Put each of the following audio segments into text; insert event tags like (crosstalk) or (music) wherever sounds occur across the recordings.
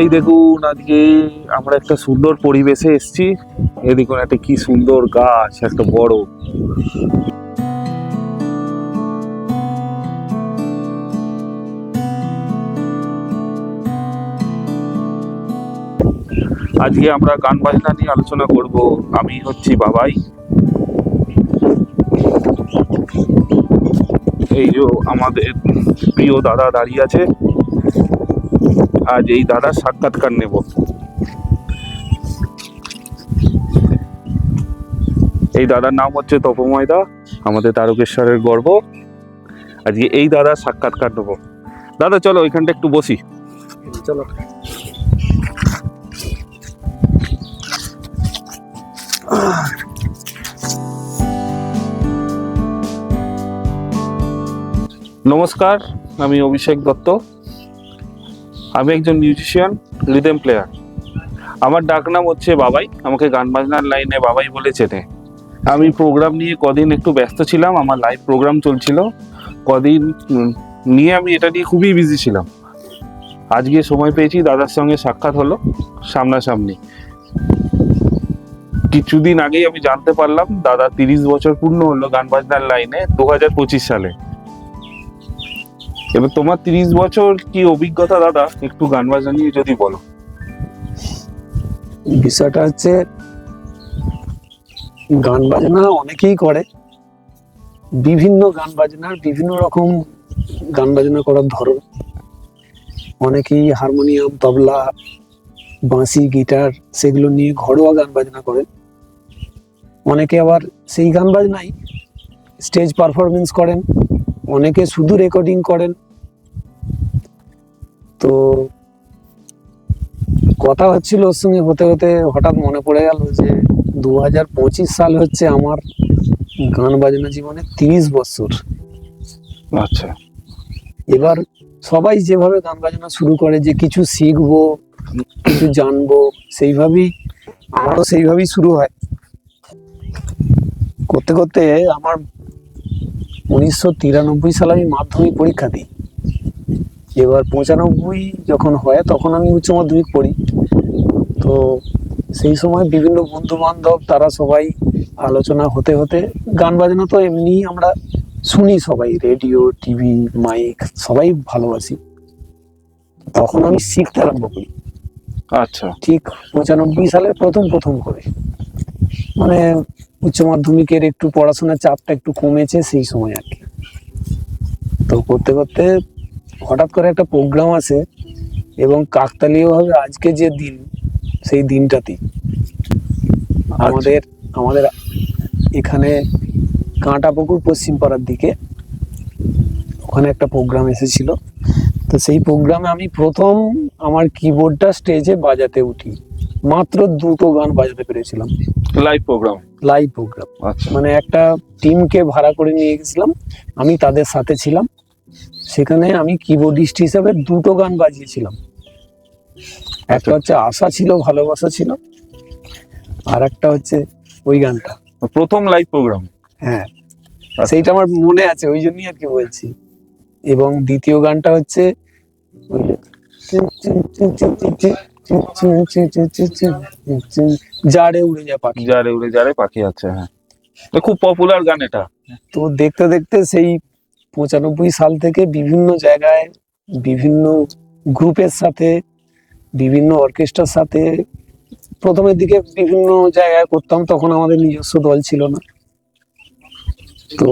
এই দেখুন, আজকে আমরা একটা সুন্দর পরিবেশে এসেছি। দেখুন, একটা কি সুন্দর গাছ, একটা বড়। আজকে আমরা গান বাজনা নিয়ে আলোচনা করব। আমি হচ্ছি বাবাই। এই যে আমাদের প্রিয় দাদা দাঁড়িয়ে আছে। আজ এই দাদার সাক্ষাৎকার নেব। এই দাদার নাম হচ্ছে তপময় দা আমাদের তারকেশ্বরের গর্ব। আজকে এই দাদার সাক্ষাৎকার নেব। দাদা চলো ওইখানটা একটু বসি। চলো। নমস্কার আমি অভিষেক দত্ত। আমি একজন মিউজিশিয়ান রিদেম প্লেয়ার আমার ডাকনাম হচ্ছে বাবাই। আমাকে গান বাজনার লাইনে বাবাই বলে চেনে। আমি প্রোগ্রাম নিয়ে কদিন একটু ব্যস্ত ছিলাম, আমার লাইভ প্রোগ্রাম চলছিল। কদিন নিয়ে আমি এটা নিয়ে খুবই বিজি ছিলাম। আজকে সময় পেয়েছি, দাদার সঙ্গে সাক্ষাৎ হলো, সামনাসামনি। কিছুদিন আগেই আমি জানতে পারলাম, দাদা তিরিশ বছর পূর্ণ হলো গান বাজনার লাইনে দু হাজার পঁচিশ সালে। এবার তোমার তিরিশ বছর কি অভিজ্ঞতা, দাদা? একটু গান বাজনা নিয়ে যদি বলো। বিষয়টা হচ্ছে, গান বাজনা অনেকেই করে। বিভিন্ন গান বাজনার বিভিন্ন রকম গান বাজনা করার ধরন। অনেকেই হারমোনিয়াম, তবলা, বাঁশি, গিটার, সেগুলো নিয়ে ঘরোয়া গান বাজনা করেন। অনেকে আবার সেই গান বাজনাই স্টেজ পারফরমেন্স করেন। অনেকে শুধু রেকর্ডিং করেন। তো কথা হচ্ছিল ওর সঙ্গে হতে হতে হঠাৎ মনে পড়ে গেল যে দু হাজার পঁচিশ সাল হচ্ছে আমার গান বাজনা জীবনে তিরিশ বছর। আচ্ছা। এবার সবাই যেভাবে গান বাজনা শুরু করে যে কিছু শিখব কিছু জানব সেইভাবেই আমারও সেইভাবেই শুরু হয়। করতে করতে আমার উনিশশো তিরানব্বই সালে আমি মাধ্যমিক পরীক্ষা দিই। এবার পঁচানব্বই যখন হয় তখন আমি উচ্চ মাধ্যমিক পড়ি। তো সেই সময় বিভিন্ন বন্ধু বান্ধব তারা সবাই আলোচনা হতে হতে গান বাজনা তো এমনি আমরা শুনি সবাই রেডিও টিভি মাইক সবাই ভালোবাসি। তখন আমি শিখতে আরম্ভ করি। আচ্ছা। ঠিক পঁচানব্বই সালে প্রথম প্রথম করে। মানে উচ্চ মাধ্যমিকের একটু পড়াশোনার চাপটা একটু কমেছে সেই সময় আর কি। তো করতে করতে হঠাৎ করে একটা প্রোগ্রাম আছে এবং কাকতালীয় ভাবে আজকে যে দিন সেই দিনটাতেই আমাদের আমাদের এখানে কাঁটাপুকুর পশ্চিম পাড়ার দিকে ওখানে একটা প্রোগ্রাম এসেছিল। তো সেই প্রোগ্রামে আমি প্রথম আমার কিবোর্ডটা স্টেজে বাজাতে উঠি। মাত্র দুটো গান বাজাতে পেরেছিলাম। লাইভ প্রোগ্রাম লাইভ প্রোগ্রাম মানে একটা টিমকে ভাড়া করে নিয়ে গেছিলাম। আমি তাদের সাথে ছিলাম। সেখানে আমি কিবোর্ডিস্ট হিসাবে দুটো গান বাজিয়েছিলাম। একটা হচ্ছে আশা ছিল ভালোবাসা ছিল আর একটা হচ্ছে ওই গানটা। প্রথম লাইভ প্রোগ্রাম হ্যাঁ। সেইটা আমার মনে আছে ওই জন্যই আর কি বলছি। এবং দ্বিতীয় গানটা হচ্ছে জাড়ে উড়ে যা পাখি। যারে উড়ে যারে পাখি আছে হ্যাঁ। খুব পপুলার গান এটা। তো দেখতে দেখতে সেই পঁচানব্বই সাল থেকে বিভিন্ন জায়গায়, বিভিন্ন গ্রুপের সাথে, বিভিন্ন অর্কেস্ট্রার সাথে, প্রথমের দিকে বিভিন্ন জায়গায় করতাম, তখন আমাদের নিজস্ব দল ছিল না। তো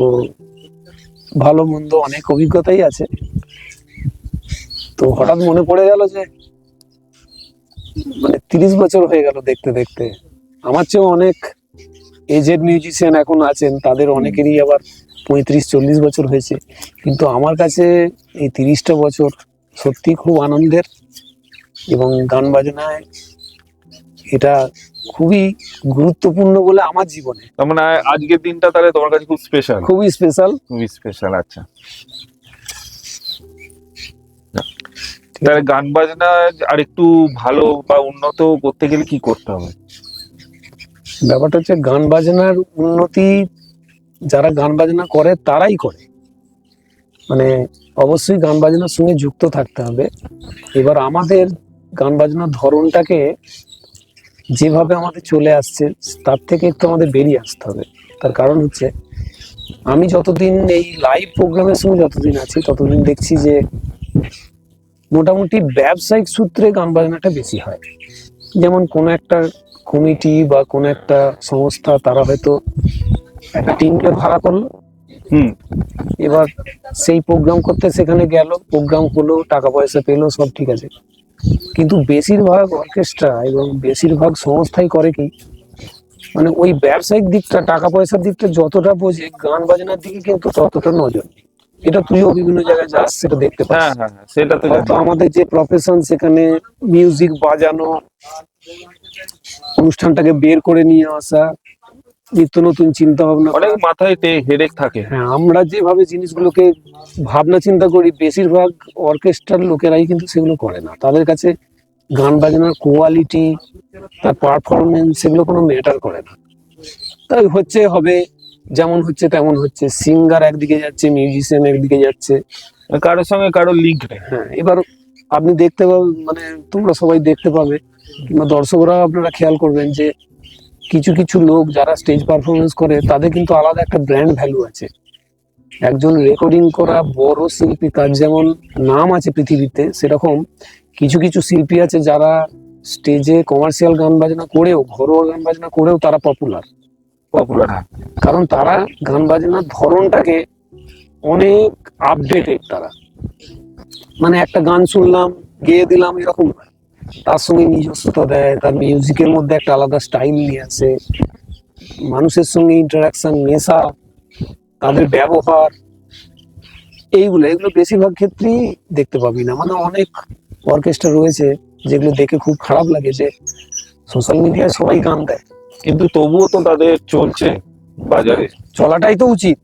ভালো মন্দ অনেক অভিজ্ঞতাই আছে। তো হঠাৎ মনে পড়ে গেল যে মানে তিরিশ বছর হয়ে গেল দেখতে দেখতে। আমার চেয়েও অনেক এজেড মিউজিশিয়ান এখন আছেন, তাদের অনেকেরই আবার পঁয়ত্রিশ চল্লিশ বছর হয়েছে। কিন্তু আমার কাছে এই তিরিশটা বছর সত্যি খুব আনন্দের এবং গান বাজনায় এটা খুবই গুরুত্বপূর্ণ বলে আমার জীবনে। তার মানে আজকের দিনটা তাহলে তোমার কাছে খুব স্পেশাল খুবই স্পেশাল খুবই স্পেশাল আচ্ছা। তাহলে গান বাজনা আর একটু ভালো বা উন্নত করতে গেলে কি করতে হবে? ব্যাপারটা হচ্ছে গান বাজনার উন্নতি যারা গান বাজনা করে, তারাই করে। মানে অবশ্যই গান বাজনার সঙ্গে যুক্ত থাকতে হবে। এবার আমাদের গান বাজনার ধরনটাকে যেভাবে আমাদের চলে আসছে, তার থেকে একটু আমাদের বেরিয়ে আসতে হবে। তার কারণ হচ্ছে, আমি যতদিন এই লাইভ প্রোগ্রামের সঙ্গে যতদিন আছি, ততদিন দেখছি যে মোটামুটি ব্যবসায়িক সূত্রে গান বাজনাটা বেশি হয়। যেমন কোনো একটা কমিটি বা কোনো একটা সংস্থা, তারা হয়তো একটা টিমকে ভাড়া করল। হুম। এবার সেই প্রোগ্রাম করতে সেখানে গেল প্রোগ্রাম হলো টাকা পয়সা পেল সব ঠিক আছে। কিন্তু বেশিরভাগ অর্কেস্ট্রা এবং বেশিরভাগ সংস্থাই করে কি মানে ওই ব্যবসায়িক দিকটা টাকা পয়সার দিকটা যতটা বোঝে গান বাজনার দিকে কিন্তু ততটা নজর। এটা তুইও বিভিন্ন জায়গায় যাস সেটা দেখতে পাস। হ্যাঁ হ্যাঁ সেটা তো আমাদের যে প্রফেশন সেখানে মিউজিক বাজানো অনুষ্ঠানটাকে বের করে নিয়ে আসা নিত্য নতুন চিন্তা ভাবনা অনেক মাথায় হেডেক থাকে। হ্যাঁ আমরা যেভাবে জিনিসগুলোকে ভাবনা চিন্তা করি বেশিরভাগ অর্কেস্ট্রার লোকেরাই কিন্তু সেগুলো করে না। তাদের কাছে গান বাজনার কোয়ালিটি তার পারফরমেন্স সেগুলো কোনো ম্যাটার করে না। তাই হচ্ছে হবে যেমন হচ্ছে তেমন হচ্ছে। সিঙ্গার একদিকে যাচ্ছে মিউজিশিয়ান একদিকে যাচ্ছে। কারোর সঙ্গে কারোর লিঙ্ক নেই। হ্যাঁ এবার আপনি দেখতে পাবেন মানে তোমরা সবাই দেখতে পাবে কিংবা দর্শকরা আপনারা খেয়াল করবেন যে কিছু কিছু লোক যারা স্টেজ পারফরমেন্স করে তাদের কিন্তু আলাদা একটা ব্র্যান্ড ভ্যালু আছে। একজন রেকর্ডিং করা বড় শিল্পী তার যেমন নাম আছে পৃথিবীতে সেরকম কিছু কিছু শিল্পী আছে যারা স্টেজে কমার্শিয়াল গান বাজনা করেও ঘরোয়া গান বাজনা করেও তারা পপুলার পপুলার কারণ তারা গান বাজনার ধরনটাকে অনেক আপডেটেড তারা। মানে একটা গান শুনলাম গেয়ে দিলাম এরকম নয়। তার সঙ্গে নিজস্বতা দেয় তার মিউজিকের মধ্যে একটা আলাদা স্টাইল নিয়ে আসে। মানুষের সঙ্গে ইন্টারাকশন মেশা তাদের ব্যবহার এইগুলো এগুলো বেশিরভাগ ক্ষেত্রেই দেখতে পাবি না। মানে অনেক অর্কেস্ট্রা রয়েছে যেগুলো দেখে খুব খারাপ লাগে যে সোশ্যাল মিডিয়ায় সবাই গান দেয়। কিন্তু তবুও তো তাদের চলছে বাজারে। চলাটাই তো উচিত।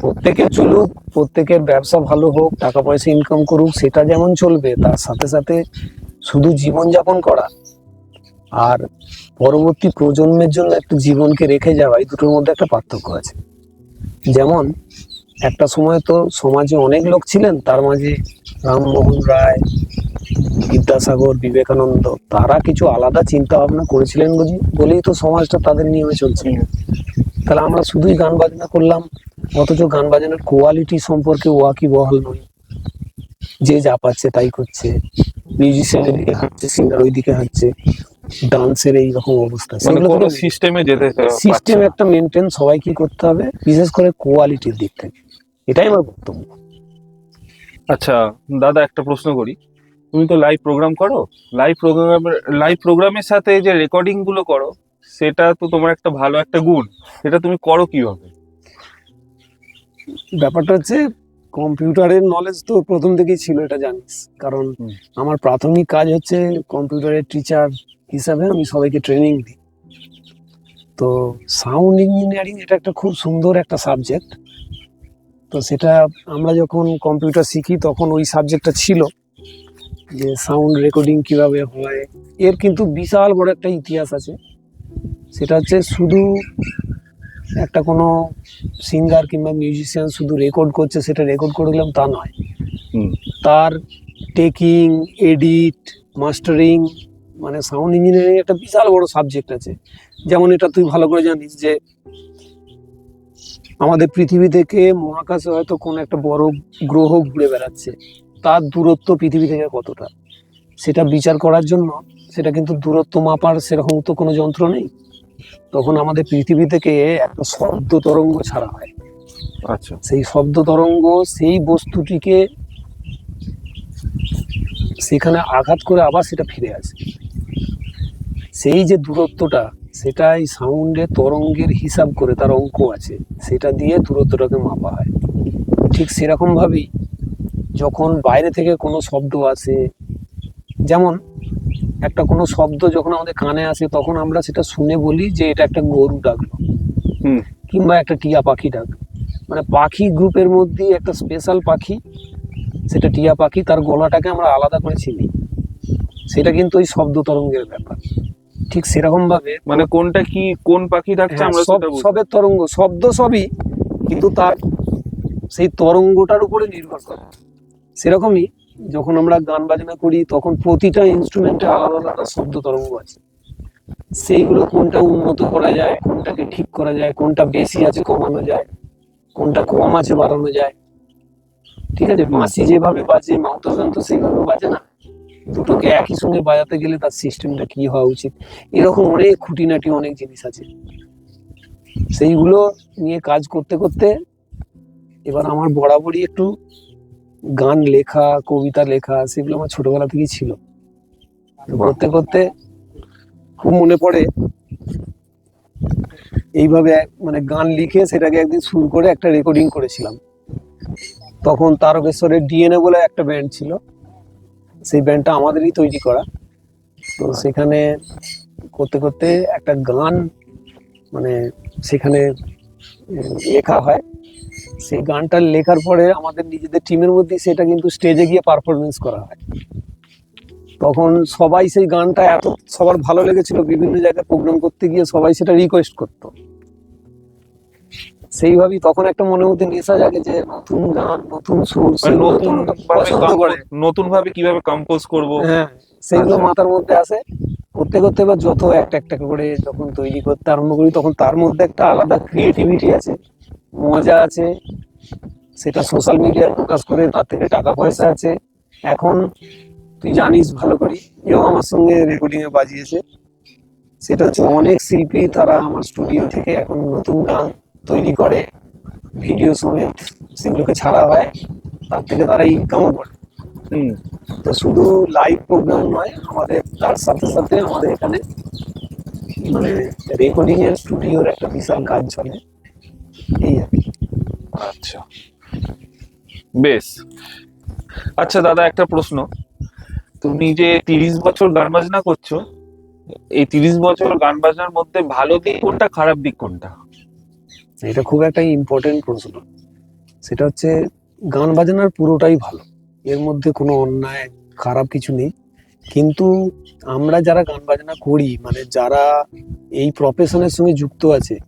প্রত্যেকের চলুক প্রত্যেকের ব্যবসা ভালো হোক টাকা পয়সা ইনকাম করুক সেটা যেমন চলবে তার সাথে সাথে শুধু জীবনযাপন করা আর পরবর্তী প্রজন্মের জন্য একটা জীবনকে রেখে যাওয়া, এই দুটোর মধ্যে একটা পার্থক্য আছে। যেমন, একটা সময় তো সমাজে অনেক লোক ছিলেন, তার মাঝে রামমোহন রায়, বিদ্যাসাগর, বিবেকানন্দ, তারা কিছু আলাদা চিন্তা ভাবনা করেছিলেন বুঝি, বলেই তো সমাজটা তাদের নিয়মে চলছে তাহলে আমরা শুধুই গান বাজনা করলাম, অথচ গান বাজনার কোয়ালিটি সম্পর্কে ওয়াকি বহাল নই। যে যা পাচ্ছে তাই করছে। মিউজিশিয়ান এদিকে হাঁটছে সিঙ্গার ওইদিকে হাঁটছে। ডান্সের এইরকম অবস্থা। মানে সেগুলো কোনো সিস্টেমে যেতে সিস্টেম একটা মেনটেন সবাই কি করতে হবে বিশেষ করে কোয়ালিটির দিক থেকে। এটাই আমার বক্তব্য। আচ্ছা দাদা একটা প্রশ্ন করি। তুমি তো লাইভ প্রোগ্রাম করো। লাইভ প্রোগ্রামের লাইভ প্রোগ্রামের সাথে যে রেকর্ডিংগুলো করো সেটা তো তোমার একটা ভালো একটা গুণ। সেটা তুমি করো কীভাবে? ব্যাপারটা হচ্ছে কম্পিউটারের নলেজ তো প্রথম থেকেই ছিল এটা জানিস। কারণ আমার প্রাথমিক কাজ হচ্ছে কম্পিউটারের টিচার হিসাবে আমি সবাইকে ট্রেনিং দিই। তো সাউন্ড ইঞ্জিনিয়ারিং এটা একটা খুব সুন্দর একটা সাবজেক্ট তো সেটা আমরা যখন কম্পিউটার শিখি তখন ওই সাবজেক্টটা ছিল যে সাউন্ড রেকর্ডিং কীভাবে হয়। এর কিন্তু বিশাল বড় একটা ইতিহাস আছে। সেটা হচ্ছে শুধু একটা কোনো সিঙ্গার কিংবা মিউজিশিয়ান শুধু রেকর্ড করছে সেটা রেকর্ড করে দিলাম তা নয়। তার টেকিং এডিট মাস্টারিং মানে সাউন্ড ইঞ্জিনিয়ারিং একটা বিশাল বড় সাবজেক্ট আছে। যেমন এটা তুই ভালো করে জানিস যে আমাদের পৃথিবী থেকে মহাকাশে হয়তো কোনো একটা বড় গ্রহ ঘুরে বেড়াচ্ছে। তার দূরত্ব পৃথিবী থেকে কতটা? সেটা বিচার করার জন্য সেটা কিন্তু দূরত্ব মাপার সেরকম তো কোনো যন্ত্র নেই। তখন আমাদের পৃথিবী থেকে একটা শব্দ তরঙ্গ ছাড়া হয়। আচ্ছা। সেই শব্দ তরঙ্গ সেই বস্তুটিকে সেখানে আঘাত করে আবার সেটা ফিরে আসে। সেই যে দূরত্বটা সেটা এই সাউন্ডের তরঙ্গের হিসাব করে তার অঙ্ক আছে। সেটা দিয়ে দূরত্বটাকে মাপা হয়। ঠিক সেরকমভাবেই যখন বাইরে থেকে কোনো শব্দ আসে যেমন একটা কোনো শব্দ যখন আমাদের কানে আসে তখন আমরা সেটা শুনে বলি যে এটা একটা গরু ডাকলো। হুম। কিংবা একটা টিয়া পাখি ডাকলো মানে পাখি গ্রুপের মধ্যেই একটা স্পেশাল পাখি সেটা টিয়া পাখি তার গলাটাকে আমরা আলাদা করে চিনি। সেটা কিন্তু ওই শব্দ তরঙ্গের ব্যাপার। ঠিক সেরকম ভাবে মানে কোনটা কি কোন পাখি ডাকছে হ্যাঁ, আমরা সব সবের তরঙ্গ শব্দ সবই কিন্তু তার সেই তরঙ্গটার উপরে নির্ভর করে। সেরকমই যখন আমরা গান বাজনা করি, তখন প্রতিটা ইনস্ট্রুমেন্টে আলাদা আলাদা শব্দ তরঙ্গ আছে। সেইগুলো কোনটা উন্নত করা যায়, কোনটাকে ঠিক করা যায়, কোনটা বেশি আছে কমানো যায়, কোনটা কম আছে বাড়ানো যায়। ঠিক আছে? বাঁশি যেভাবে বাজে মাউথ তো সেইভাবে বাজে না। দুটোকে একই সঙ্গে বাজাতে গেলে তার সিস্টেমটা কি হওয়া উচিত? এরকম অনেক খুঁটিনাটি, অনেক জিনিস আছে। সেইগুলো নিয়ে কাজ করতে করতে, এবার আমার বরাবরই একটু গান লেখা কবিতা লেখা সেগুলো আমার ছোটবেলা থেকেই ছিল। করতে করতে খুব মনে পড়ে এইভাবে মানে গান লিখে সেটাকে একদিন সুর করে একটা রেকর্ডিং করেছিলাম। তখন তারকেশ্বরের ডিএনএ বলে একটা ব্যান্ড ছিল। সেই ব্যান্ডটা আমাদেরই তৈরি করা। তো সেখানে করতে করতে একটা গান মানে সেখানে লেখা হয়। সেই গানটা লেখার পরে আমাদের নিজেদের টিমের মধ্যে সেটা কিন্তু স্টেজে গিয়ে পারফরমেন্স করা হয়। তখন সবাই সেই গানটা এত সবার ভালো লেগেছিল বিভিন্ন জায়গায় প্রোগ্রাম করতে গিয়ে সবাই সেটা রিকোয়েস্ট করতো। সেইভাবেই তখন একটা মনের মধ্যে নেশা জাগে যে নতুন গান নতুন সুর মানে নতুন নতুন ভাবে কীভাবে কম্পোজ করব? হ্যাঁ সেইগুলো মাথার মধ্যে আসে। করতে করতে এবার যত একটা একটা করে যখন তৈরি করতে আরম্ভ করি তখন তার মধ্যে একটা আলাদা ক্রিয়েটিভিটি আছে। মজা আছে সেটা সোশ্যাল মিডিয়ায় প্রকাশ করে তার থেকে টাকা পয়সা আছে। এখন তুই জানিস ভালো করি এও আমার সঙ্গে রেকর্ডিং এ বাজিয়েছে। সেটা হচ্ছে অনেক শিল্পী তারা আমার স্টুডিও থেকে এখন নতুন গান তৈরি করে ভিডিও সমেত সেগুলোকে ছাড়া হয় তার থেকে তারা ইনকামও করে। হুম। তো শুধু লাইভ প্রোগ্রাম নয় আমাদের তার সাথে সাথে আমাদের এখানে মানে রেকর্ডিং এর স্টুডিওর একটা বিশাল কাজ চলে। এই আর কি। আচ্ছা। বেশ। আচ্ছা দাদা একটা প্রশ্ন। তুমি যে তিরিশ বছর গান বাজনা করছ এই তিরিশ বছর গান বাজনার মধ্যে ভালো দিক কোনটা খারাপ দিক কোনটা? এটা খুব একটা ইম্পর্টেন্ট প্রশ্ন। সেটা হচ্ছে গান বাজনার পুরোটাই ভালো। এর মধ্যে কোনো অন্যায় খারাপ কিছু নেই। কিন্তু আমরা যারা গান বাজনা করি মানে যারা এই প্রফেশনের সঙ্গে যুক্ত আছে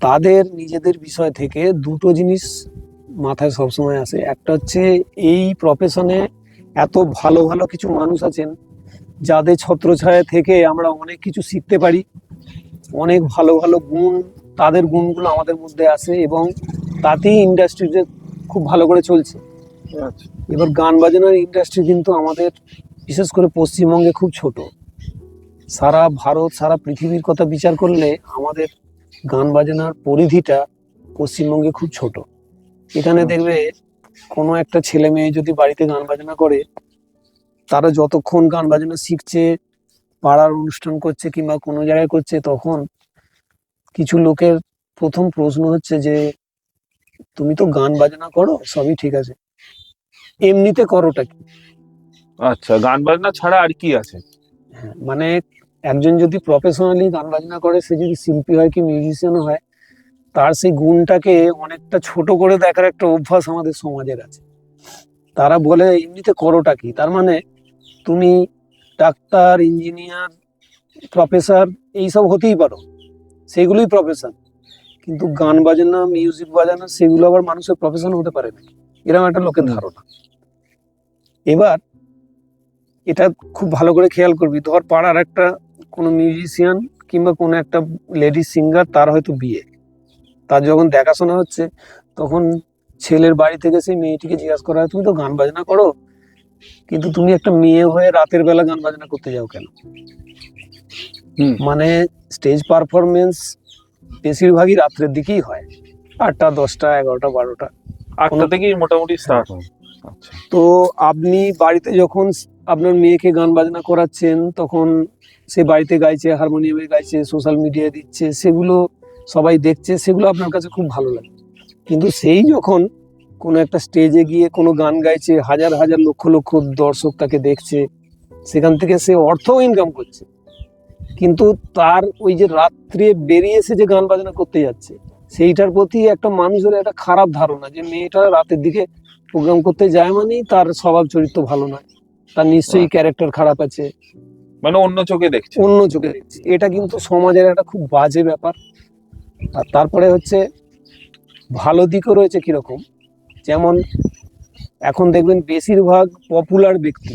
তাদের নিজেদের বিষয় থেকে দুটো জিনিস মাথায় সবসময় আসে। একটা হচ্ছে এই প্রফেশনে এত ভালো ভালো কিছু মানুষ আছেন যাদের ছত্রছায়া থেকে আমরা অনেক কিছু শিখতে পারি অনেক ভালো ভালো গুণ তাদের গুণগুলো আমাদের মধ্যে আসে এবং তাতেই ইন্ডাস্ট্রিতে খুব ভালো করে চলছে। এবার গান বাজনার ইন্ডাস্ট্রি কিন্তু আমাদের বিশেষ করে পশ্চিমবঙ্গে খুব ছোট। সারা ভারত সারা পৃথিবীর কথা বিচার করলে আমাদের গান বাজনার পরিধিটা পশ্চিমবঙ্গে খুব ছোট। এখানে দেখবে কোনো একটা ছেলে মেয়ে যদি বাড়িতে গান বাজনা করে তারা যতক্ষণ গান বাজনা শিখছে পাড়ার অনুষ্ঠান করছে কিংবা কোনো জায়গায় করছে তখন কিছু লোকের প্রথম প্রশ্ন হচ্ছে যে তুমি তো গান বাজনা করো সবই ঠিক আছে। এমনিতে করোটা কি? আচ্ছা গান বাজনা ছাড়া আর কি আছে? হ্যাঁ, মানে একজন যদি প্রফেশনালি গান বাজনা করে সে যদি শিল্পী হয় কি মিউজিশিয়ানও হয় তার সেই গুণটাকে অনেকটা ছোট করে দেখার একটা অভ্যাস আমাদের সমাজের আছে। তারা বলে এমনিতে করোটা কি? তার মানে তুমি ডাক্তার ইঞ্জিনিয়ার প্রফেসর এইসব হতেই পারো। সেগুলোই প্রফেশন কিন্তু গান বাজানো মিউজিক বাজানো সেগুলো আবার মানুষের প্রফেশন হতে পারে না এরকম একটা লোকের ধারণা। এবার এটা খুব ভালো করে খেয়াল করবি। ধর পাড়ার একটা কোনো মিউজিশিয়ান কিংবা কোনো একটা লেডি সিঙ্গার তার হয়তো বিয়ে। তার যখন দেখাশোনা হচ্ছে তখন ছেলের বাড়ি থেকে সেই মেয়েটিকে জিজ্ঞাসা করা হয় তুমি তো গান বাজনা করো? কিন্তু তুমি একটা মেয়ে হয়ে রাতের বেলা গান বাজনা করতে যাও কেন? মানে স্টেজ পারফরমেন্স বেশিরভাগই রাত্রের দিকেই হয়। আটটা দশটা এগারোটা বারোটা। আটটা থেকেই মোটামুটি স্টার্ট তো আপনি বাড়িতে যখন আপনার মেয়েকে গান বাজনা করাচ্ছেন, তখন সে বাড়িতে গাইছে, হারমোনিয়ামে গাইছে, সোশ্যাল মিডিয়ায় দিচ্ছে, সেগুলো সবাই দেখছে, সেগুলো আপনার কাছে খুব ভালো লাগে। কিন্তু সেই যখন কোনো একটা স্টেজে গিয়ে কোনো গান গাইছে, হাজার হাজার লক্ষ লক্ষ দর্শক তাকে দেখছে, সেখান থেকে সে অর্থও ইনকাম করছে। কিন্তু তার ওই যে রাত্রে বেরিয়ে এসে যে গান বাজনা করতে যাচ্ছে, সেইটার প্রতি একটা মানুষের একটা খারাপ ধারণা যে মেয়েটা রাতের দিকে প্রোগ্রাম করতে যায় মানেই তার স্বভাব চরিত্র ভালো নয়। তার নিশ্চয়ই ক্যারেক্টার খারাপ আছে। মানে অন্য চোখে দেখছে। অন্য চোখে দেখছি। এটা কিন্তু সমাজের একটা খুব বাজে ব্যাপার। আর তারপরে হচ্ছে ভালো দিকও রয়েছে কীরকম। যেমন এখন দেখবেন বেশিরভাগ পপুলার ব্যক্তি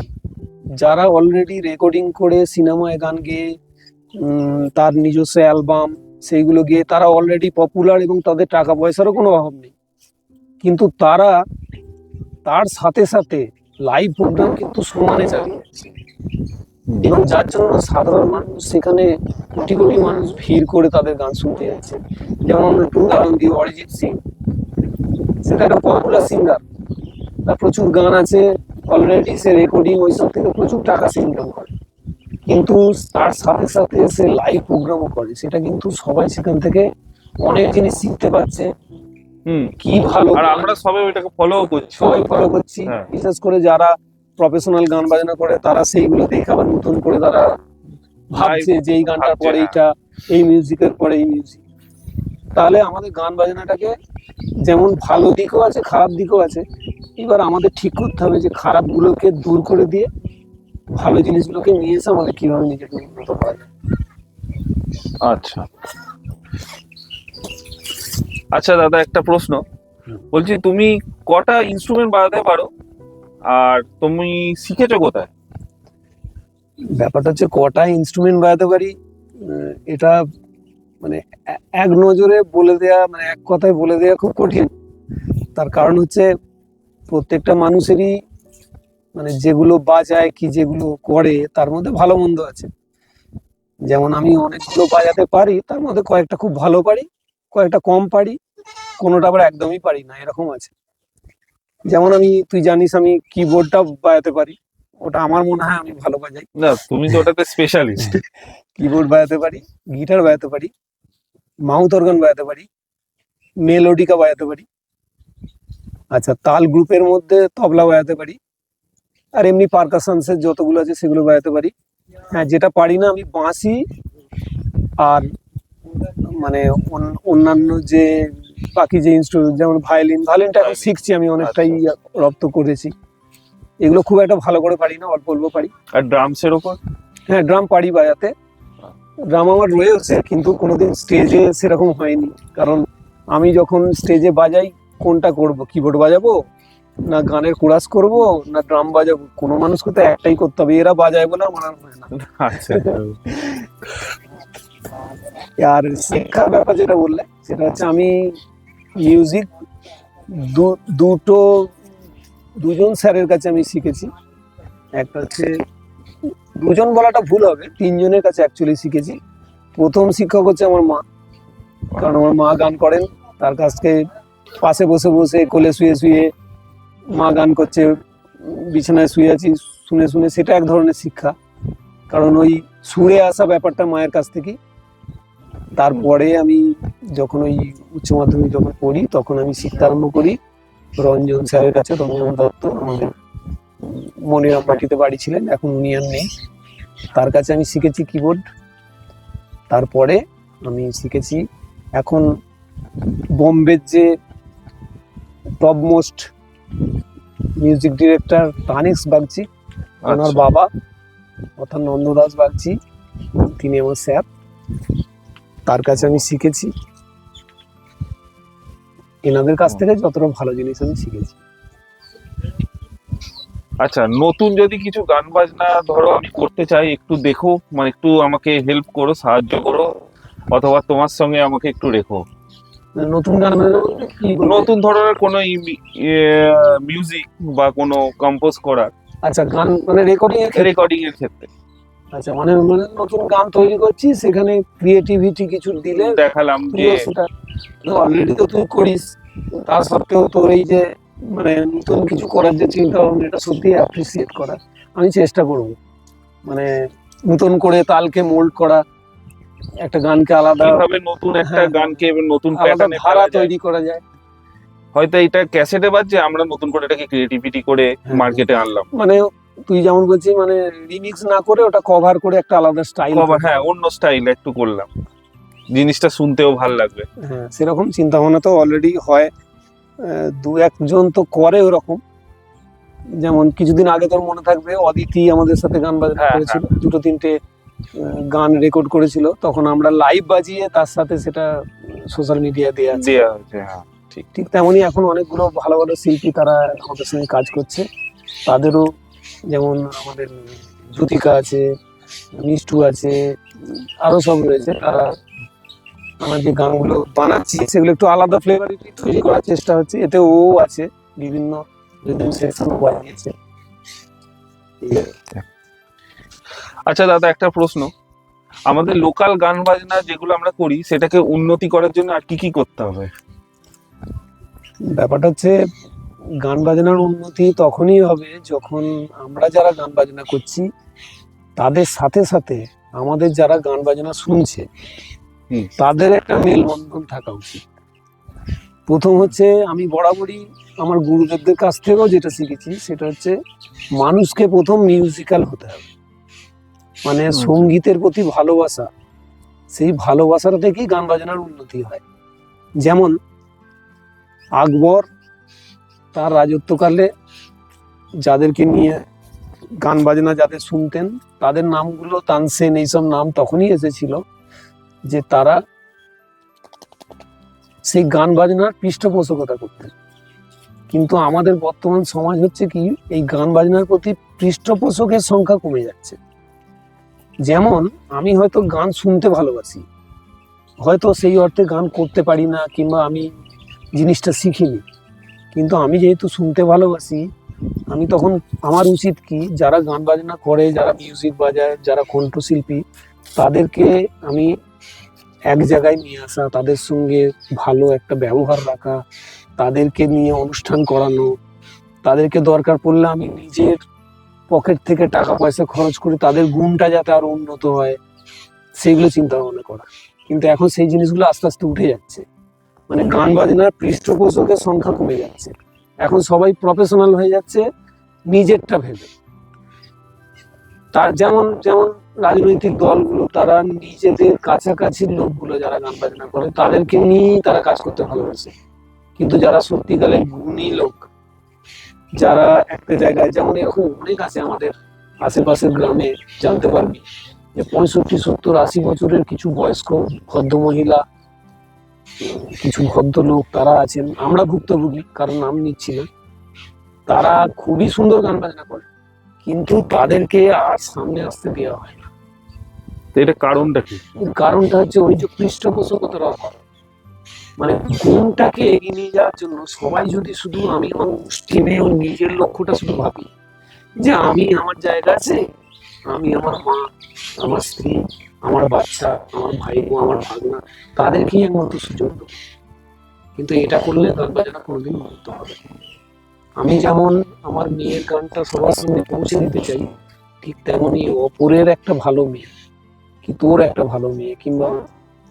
যারা অলরেডি রেকর্ডিং করে সিনেমায় গান গেয়ে তার নিজস্ব অ্যালবাম সেইগুলো গিয়ে তারা অলরেডি পপুলার এবং তাদের টাকা পয়সারও কোনো অভাব নেই। কিন্তু তারা তার সাথে সাথে লাইভ প্রোগ্রাম কিন্তু সমানে চালিয়ে এবং যার জন্য সাধারণ মানুষ সেখানে কোটি কোটি মানুষ ভিড় করে তাদের গান শুনতে যাচ্ছে। যেমন আমরা একটু উদাহরণ দিই অরিজিৎ সিং, সেটা একটা পপুলার সিঙ্গার তার প্রচুর গান আছে অলরেডি সে রেকর্ডিং ওইসব থেকে প্রচুর টাকা সে ইনকাম করে। কিন্তু তার সাথে সাথে সে লাইভ প্রোগ্রামও করে। সেটা কিন্তু সবাই সেখান থেকে অনেক জিনিস শিখতে পারছে। কি ভালো আর আমরা সবাই ওইটাকে ফলো করছি। সবাই ফলো করছি। হ্যাঁ। বিশেষ করে যারা প্রফেশনাল গান বাজনা করে তারা সেইগুলো দেখে আবার নতুন করে তারা ভাবছে যে এই গানটার পরে হ্যাঁ। এইটা এই মিউজিকের পরে এই মিউজিক তাহলে আমাদের গান বাজনাটাকে যেমন ভালো দিকও আছে খারাপ দিকও আছে এবার আমাদের ঠিক করতে হবে যে খারাপগুলোকে দূর করে দিয়ে ভালো জিনিসগুলোকে নিয়ে এসে আমাদের কীভাবে নিজেকে উন্নত করা যায়। আচ্ছা। আচ্ছা দাদা একটা প্রশ্ন। বলছি তুমি কটা ইনস্ট্রুমেন্ট বাজাতে পারো? আর তুমি শিখেছো কোথায়? ব্যাপারটা হচ্ছে কটা ইনস্ট্রুমেন্ট বাজাতে পারি? এটা মানে এক নজরে বলে দেয়া মানে এক কথায় বলে দেয়া খুব কঠিন। তার কারণ হচ্ছে প্রত্যেকটা মানুষেরই মানে যেগুলো বাজায় কি যেগুলো করে তার মধ্যে ভালো মন্দ আছে। যেমন আমি অনেকগুলো বাজাতে পারি তার মধ্যে কয়েকটা খুব ভালো পারি কয়েকটা কম পারি। কোনোটা আবার একদমই পারি না এরকম আছে। যেমন আমি তুই জানিস আমি কিবোর্ডটা বাজাতে পারি ওটা আমার মনে হয় আমি ভালো বাজাই। না তুমি তো ওটাতে স্পেশালিস্ট কিবোর্ড (laughs) বাজাতে পারি গিটার বাজাতে পারি মাউথ অর্গান বাজাতে পারি মেলোডিকা বাজাতে পারি। আচ্ছা তাল গ্রুপের মধ্যে তবলা বাজাতে পারি আর এমনি পারকাশনসের যতগুলো আছে সেগুলো বাজাতে পারি। হ্যাঁ যেটা পারি না আমি বাঁশি আর মানে অন- অন্যান্য যে বাকি যে ইনস্ট্রুমেন্ট যেমন ভায়োলিন ভায়োলিনটা এখন শিখছি আমি অনেকটাই রপ্ত করেছি। এগুলো খুব একটা ভালো করে পারি না অল্প অল্প পারি। আর ড্রামসের ওপর? হ্যাঁ ড্রাম পারি বাজাতে। ড্রাম আমার রয়েছে কিন্তু কোনোদিন স্টেজে সেরকম হয়নি। কারণ আমি যখন স্টেজে বাজাই কোনটা করব? কিবোর্ড বাজাবো? না গানের কোরাস করব? না ড্রাম বাজাবো? কোনো মানুষকে তো একটাই করতে হবে। এরা বাজায় বলে আমার আর হয় না। আচ্ছা আর শেখার ব্যাপার যেটা বললে সেটা হচ্ছে আমি মিউজিক দুটো, দুজন স্যারের কাছে আমি শিখেছি। একটা হচ্ছে, দুজন বলাটা ভুল হবে, তিনজনের কাছে অ্যাকচুয়ালি শিখেছি। প্রথম শিক্ষক হচ্ছে আমার মা, কারণ আমার মা গান করেন, তার কাছ থেকে পাশে বসে বসে কোলে শুয়ে শুয়ে মা গান করছে, বিছানায় শুয়ে আছি, শুনে শুনে, সেটা এক ধরনের শিক্ষা। কারণ ওই সুরে আসা ব্যাপারটা মায়ের কাছ থেকেই। তারপরে আমি যখন ওই উচ্চ মাধ্যমিক যখন পড়ি তখন আমি শিখতে আরম্ভ করি। রঞ্জন স্যারের কাছে রঞ্জন দত্ত আমাদের মনিরাম মাটিতে বাড়ি ছিলেন এখন উনি আর নেই। তার কাছে আমি শিখেছি কিবোর্ড তারপরে আমি শিখেছি এখন বোম্বের যে top most music director Tanishk Bagchi ওনার আচ্ছা। বাবা অর্থাৎ নন্দদাস বাগচি তিনি আমার স্যার তার কাছে আমি শিখেছি। এনাদের কাছ থেকে যতটা ভালো জিনিস আমি শিখেছি। আচ্ছা নতুন যদি কিছু গান বাজনা ধরো আমি করতে চাই একটু দেখো মানে একটু আমাকে হেল্প করো সাহায্য করো অথবা তোমার সঙ্গে আমাকে একটু রেখো। নতুন গান? নতুন ধরনের কোনো মিউজিক বা কোনো কম্পোজ করার। আচ্ছা গান মানে রেকর্ডিং রেকর্ডিং এর ক্ষেত্রে। আচ্ছা মানে মানে নতুন গান তৈরি করছি সেখানে ক্রিয়েটিভিটি কিছু দিলে দেখালাম যে সেটা অলরেডি তো তুই করিস তা সত্ত্বেও তোর এই যে মানে নতুন কিছু করার যে চিন্তা ভাবনা এটা সত্যি অ্যাপ্রিসিয়েট করা আমি চেষ্টা করব মানে নতুন করে তালকে মোল্ড করা একটা গানকে আলাদা কীভাবে নতুন একটা হ্যাঁ। গানকে নতুন প্যাটার্নে ধারা তৈরি করা যায় হয়তো এটা ক্যাসেটে বাজছে আমরা নতুন করে এটাকে ক্রিয়েটিভিটি করে হ্যাঁ। মার্কেটে আনলাম মানে তুই যেমন বলছিস মানে রিমিক্স না করে ওটা কভার করে একটা আলাদা স্টাইল কভার হ্যাঁ অন্য স্টাইল একটু করলাম। জিনিসটা শুনতেও ভালো লাগবে। হ্যাঁ সেরকম চিন্তা ভাবনা তো অলরেডি হয়। দু একজন তো করে ওরকম। যেমন কিছুদিন আগে তোর মনে থাকবে অদিতি আমাদের সাথে গান বাজনা হ্যাঁ, করেছিল। দুটো তিনটে গান রেকর্ড করেছিল। তখন আমরা লাইভ বাজিয়ে তার সাথে সেটা সোশ্যাল মিডিয়া দেয়া হ্যাঁ ঠিক। ঠিক তেমনই এখন অনেকগুলো ভালো ভালো শিল্পী তারা আমাদের সঙ্গে কাজ করছে। তাদেরও যেমন আমাদের জ্যোতিকা আছে মিষ্টু আছে আরও সব রয়েছে। তারা আমার যে গানগুলো বানাচ্ছি সেগুলো একটু আলাদা ফ্লেভারে তৈরি করার চেষ্টা হচ্ছে। এতে ও আছে বিভিন্ন রিদম বানিয়েছে। আচ্ছা দাদা একটা প্রশ্ন। আমাদের লোকাল গান বাজনা যেগুলো আমরা করি সেটাকে উন্নতি করার জন্য আর কি কি করতে হবে? ব্যাপারটা হচ্ছে গান বাজনার উন্নতি তখনই হবে যখন আমরা যারা গান বাজনা করছি তাদের সাথে সাথে আমাদের যারা গান বাজনা শুনছে তাদের একটা মেলবন্ধন থাকা উচিত। প্রথম হচ্ছে আমি বরাবরই আমার গুরুদেবদের কাছ থেকেও যেটা শিখেছি সেটা হচ্ছে মানুষকে প্রথম মিউজিক্যাল হতে হবে। মানে সঙ্গীতের প্রতি ভালোবাসা সেই ভালোবাসাটা থেকেই গান বাজনার উন্নতি হয়। যেমন আকবর তার রাজত্বকালে যাদেরকে নিয়ে গান বাজনা যাদের শুনতেন, তাদের নামগুলো তানসেন এইসব নাম তখনই এসেছিল যে তারা সেই গান বাজনার পৃষ্ঠপোষকতা করতেন। কিন্তু আমাদের বর্তমান সমাজ হচ্ছে কি, এই গান বাজনার প্রতি পৃষ্ঠপোষকের সংখ্যা কমে যাচ্ছে। যেমন আমি হয়তো গান শুনতে ভালোবাসি, হয়তো সেই অর্থে গান করতে পারি না কিংবা আমি জিনিসটা শিখিনি। কিন্তু আমি যেহেতু শুনতে ভালোবাসি, আমি তখন আমার উচিত কি, যারা গান বাজনা করে, যারা মিউজিক বাজায়, যারা কণ্ঠশিল্পী, তাদেরকে আমি এক জায়গায় নিয়ে আসা, তাদের সঙ্গে ভালো একটা ব্যবহার রাখা, তাদেরকে নিয়ে অনুষ্ঠান করানো, তাদেরকে দরকার পড়লে আমি নিজের পকেট থেকে টাকা পয়সা খরচ করে তাদের গুণটা যাতে আরও উন্নত হয়, সেগুলো চিন্তা ভাবনা করা। কিন্তু এখন সেই জিনিসগুলো আস্তে আস্তে উঠে যাচ্ছে। মানে গান বাজনার পৃষ্ঠপোষকের সংখ্যা কমে যাচ্ছে। এখন সবাই প্রফেশনাল হয়ে যাচ্ছে, নিজেরটা ভেবে। তার যেমন যেমন রাজনৈতিক দলগুলো, তারা নিজেদের কাছাকাছি লোকগুলো যারা গান বাজনা করে, তাদেরকে নিয়েই তারা কাজ করতে ভালোবাসে। কিন্তু যারা সত্যিকারের গুণী লোক, যারা একটা জায়গায়, যেমন এরকম অনেক আছে আমাদের আশেপাশের গ্রামে, জানতে পারবি যে পঁয়ষট্টি, সত্তর, আশি বছরের কিছু বয়স্ক ভদ্র মহিলা কিছু ভদ্রলোক তারা আছেন। আমরা ভুক্তভোগী কারণ নাম নিচ্ছি না। তারা খুবই সুন্দর গান বাজনা করে কিন্তু তাদেরকে আর সামনে আসতে দেওয়া হয় না। তো এটা কারণটা কি? কারণটা হচ্ছে ওই যে পৃষ্ঠপোষকতার অভাব মানে গুণটাকে এগিয়ে নিয়ে যাওয়ার জন্য সবাই যদি শুধু আমি আমার টিমে ওর নিজের লক্ষ্যটা শুধু ভাবি যে আমি আমার জায়গা আছে আমি আমার মা আমার স্ত্রী আমার বাচ্চা, আমার ভাই বোন আমার ভাগনা, তাদেরকেই একমাত্র সুযোগ কিন্তু এটা করলে গান বাজনা কোনোদিন মুক্ত হবে আমি যেমন আমার মেয়ের গানটা সবার সামনে পৌঁছে দিতে চাই, ঠিক তেমনি অপরের একটা ভালো মেয়ে, কি তোর একটা ভালো মেয়ে, কিংবা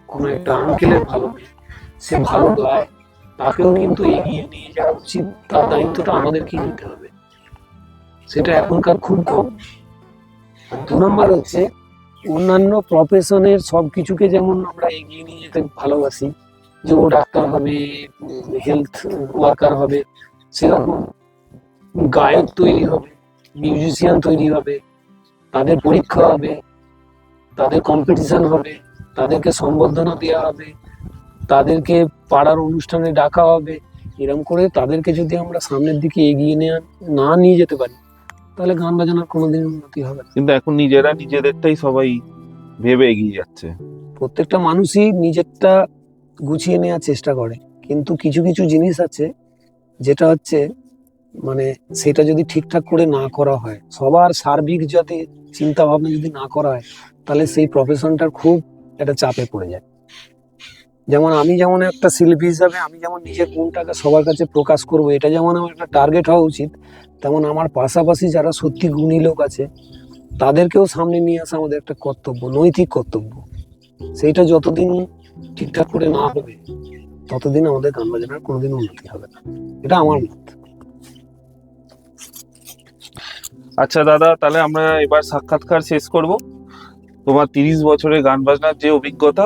কোনো একটা আঙ্কেলের ভালো মেয়ে, সে ভালো গায়, তাকেও কিন্তু এগিয়ে নিয়ে যাওয়া উচিত, তার দায়িত্বটা আমাদেরকেই নিতে হবে। সেটা এখনকার খুব কম। দু নম্বর হচ্ছে অন্যান্য প্রফেশনের সব কিছুকে যেমন আমরা এগিয়ে নিয়ে যেতে ভালোবাসি, যে ও ডাক্তার হবে হেলথ ওয়ার্কার হবে, সেরকম গায়ক তৈরি হবে মিউজিশিয়ান তৈরি হবে, তাদের পরীক্ষা হবে, তাদের কম্পিটিশন হবে, তাদেরকে সম্বর্ধনা দেওয়া হবে, তাদেরকে পাড়ার অনুষ্ঠানে ডাকা হবে এরকম করে তাদেরকে যদি আমরা সামনের দিকে এগিয়ে নেওয়া না নিয়ে যেতে পারি তাহলে গান বাজনার কোনোদিন উন্নতি হবে না। কিন্তু এখন নিজেরা নিজেদেরটাই সবাই ভেবে এগিয়ে যাচ্ছে। প্রত্যেকটা মানুষই নিজেরটা গুছিয়ে নেওয়ার চেষ্টা করে। কিন্তু কিছু কিছু জিনিস আছে যেটা হচ্ছে মানে সেটা যদি ঠিকঠাক করে না করা হয় সবার সার্বিক যাতে চিন্তা ভাবনা যদি না করা হয় তাহলে সেই প্রফেশনটার খুব একটা চাপে পড়ে যায়। যেমন আমি যেমন একটা শিল্পী হিসাবে আমি যেমন নিজের গুণটাকে সবার কাছে প্রকাশ করব এটা যেমন আমার একটা টার্গেট হওয়া উচিত তেমন আমার পাশাপাশি যারা সত্যি গুণী লোক আছে, তাদেরকেও সামনে নিয়ে আসা আমাদের একটা কর্তব্য, নৈতিক কর্তব্য। সেইটা যতদিন ঠিকঠাক করে না হবে, ততদিন আমাদের গান বাজনার কোনোদিন উন্নতি হবে না। এটা আমার মত। আচ্ছা দাদা, তাহলে আমরা এবার সাক্ষাৎকার শেষ করব। তোমার তিরিশ বছরের গান বাজনার যে অভিজ্ঞতা,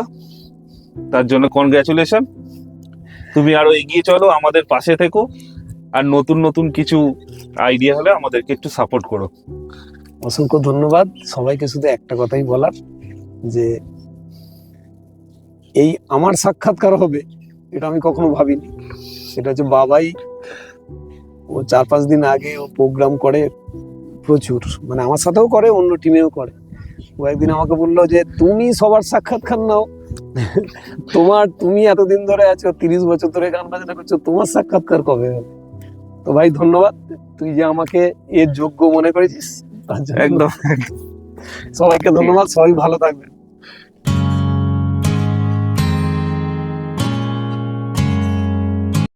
তার জন্য কনগ্রাচুলেশন তুমি আরও এগিয়ে চলো, আমাদের পাশে থেকো। আর নতুন নতুন কিছু আইডিয়া হলে আমাদেরকে একটু সাপোর্ট করো। অসংখ্য ধন্যবাদ। সবাইকে শুধু একটা কথাই বলার, যে এই আমার সাক্ষাৎকার হবে এটা আমি কখনো ভাবিনি। সেটা হচ্ছে বাবাই ও চার পাঁচ দিন আগে ও প্রোগ্রাম করে প্রচুর। মানে আমার সাথেও করে, অন্য টিমেও করে। ও একদিন আমাকে বলল যে, তুমি সবার সাক্ষাৎকার নাও। তোমার, তুমি এতদিন ধরে আছো, তিরিশ বছর ধরে গান বাজনা করছ, তোমার সাক্ষাৎকার কবে হবে? তো ভাই ধন্যবাদ। তুই যে আমাকে এর যোগ্য মনে করেছিস একদম। সবাইকে ধন্যবাদ সবাই ভালো থাকবেন।